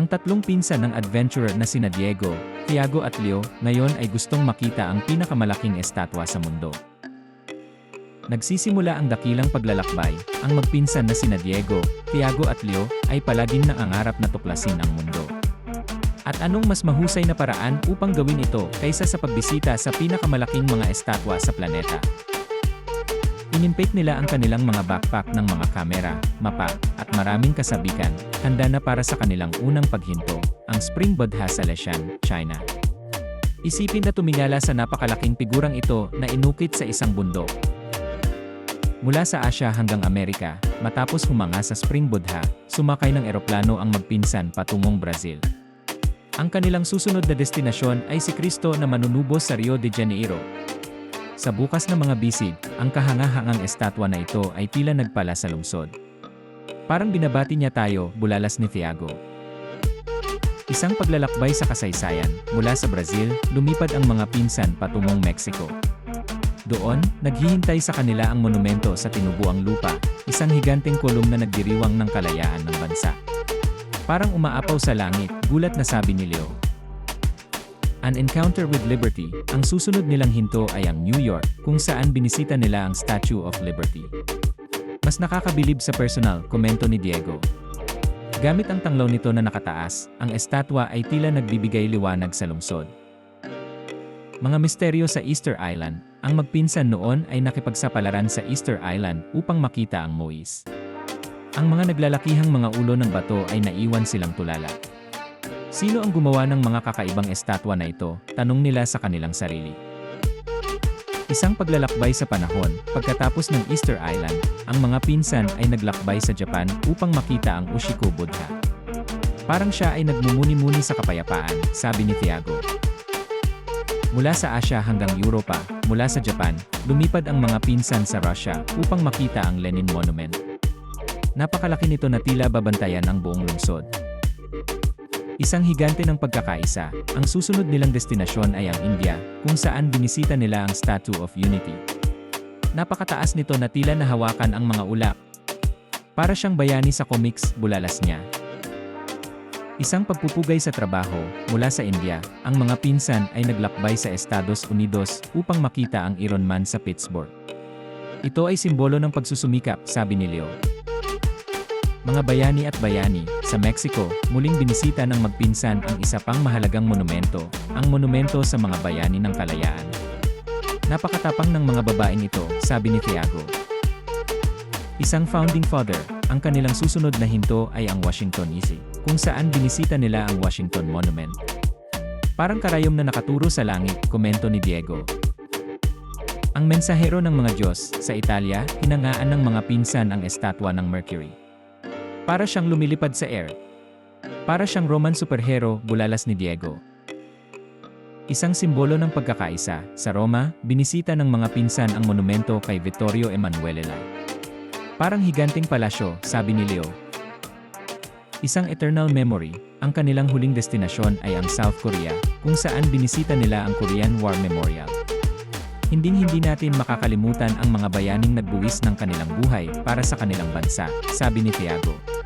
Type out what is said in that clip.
Ang tatlong pinsan ng adventurer na sina Diego, Tiago at Leo, ngayon ay gustong makita ang pinakamalaking estatwa sa mundo. Nagsisimula ang dakilang paglalakbay, ang magpinsan na sina Diego, Tiago at Leo, ay palaging nangangarap na tuklasin ang mundo. At anong mas mahusay na paraan upang gawin ito kaysa sa pagbisita sa pinakamalaking mga estatwa sa planeta? Inimpake nila ang kanilang mga backpack ng mga kamera, mapa, at maraming kasabikan, handa na para sa kanilang unang paghinto, ang Spring Bodha sa Leshan, China. Isipin na tumingala sa napakalaking figurang ito na inukit sa isang bundok. Mula sa Asya hanggang Amerika, matapos humanga sa Spring Bodha, sumakay ng eroplano ang magpinsan patungong Brazil. Ang kanilang susunod na destinasyon ay si Cristo na manunubos sa Rio de Janeiro, sa bukas na mga bisig, ang kahangahangang estatwa na ito ay tila nagpala sa lungsod. Parang binabati niya tayo, bulalas ni Tiago. Isang paglalakbay sa kasaysayan, mula sa Brazil, lumipad ang mga pinsan patungong Mexico. Doon, naghihintay sa kanila ang monumento sa tinubuang lupa, isang higanteng kolum na nagdiriwang ng kalayaan ng bansa. Parang umaapaw sa langit, gulat na sabi ni Leo. An Encounter with Liberty, ang susunod nilang hinto ay ang New York, kung saan binisita nila ang Statue of Liberty. Mas nakakabilib sa personal, komento ni Diego. Gamit ang tanglaw nito na nakataas, ang estatwa ay tila nagbibigay liwanag sa lungsod. Mga misteryo sa Easter Island, ang magpinsan noon ay nakipagsapalaran sa Easter Island upang makita ang Moise. Ang mga naglalakihang mga ulo ng bato ay naiwan silang tulala. Sino ang gumawa ng mga kakaibang estatwa na ito? Tanong nila sa kanilang sarili. Isang paglalakbay sa panahon, pagkatapos ng Easter Island, ang mga pinsan ay naglakbay sa Japan upang makita ang Ushiko Buddha. Parang siya ay nagmumuni-muni sa kapayapaan, sabi ni Tiago. Mula sa Asya hanggang Europa, mula sa Japan, lumipad ang mga pinsan sa Russia upang makita ang Lenin Monument. Napakalaki nito na tila babantayan ang buong lungsod. Isang higante ng pagkakaisa, ang susunod nilang destinasyon ay ang India, kung saan binisita nila ang Statue of Unity. Napakataas nito na tila nahawakan ang mga ulap. Para siyang bayani sa comics, bulalas niya. Isang pagpupugay sa trabaho, mula sa India, ang mga pinsan ay naglakbay sa Estados Unidos upang makita ang Iron Man sa Pittsburgh. Ito ay simbolo ng pagsusumikap, sabi ni Leo. Mga bayani at bayani, sa Mexico, muling binisita ng magpinsan ang isa pang mahalagang monumento, ang monumento sa mga bayani ng kalayaan. Napakatapang ng mga babaeng ito, sabi ni Tiago. Isang founding father, ang kanilang susunod na hinto ay ang Washington DC, kung saan binisita nila ang Washington Monument. Parang karayom na nakaturo sa langit, komento ni Diego. Ang mensahero ng mga Diyos, sa Italia, hinangaan ng mga pinsan ang estatwa ng Mercury. Para siyang lumilipad sa air. Para siyang Roman superhero, bulalas ni Diego. Isang simbolo ng pagkakaisa, sa Roma, binisita ng mga pinsan ang monumento kay Vittorio Emanuele Lai. Parang higanting palasyo, sabi ni Leo. Isang eternal memory, ang kanilang huling destinasyon ay ang South Korea, kung saan binisita nila ang Korean War Memorial. Hinding-hindi natin makakalimutan ang mga bayaning nagbuwis ng kanilang buhay para sa kanilang bansa, sabi ni Tiago.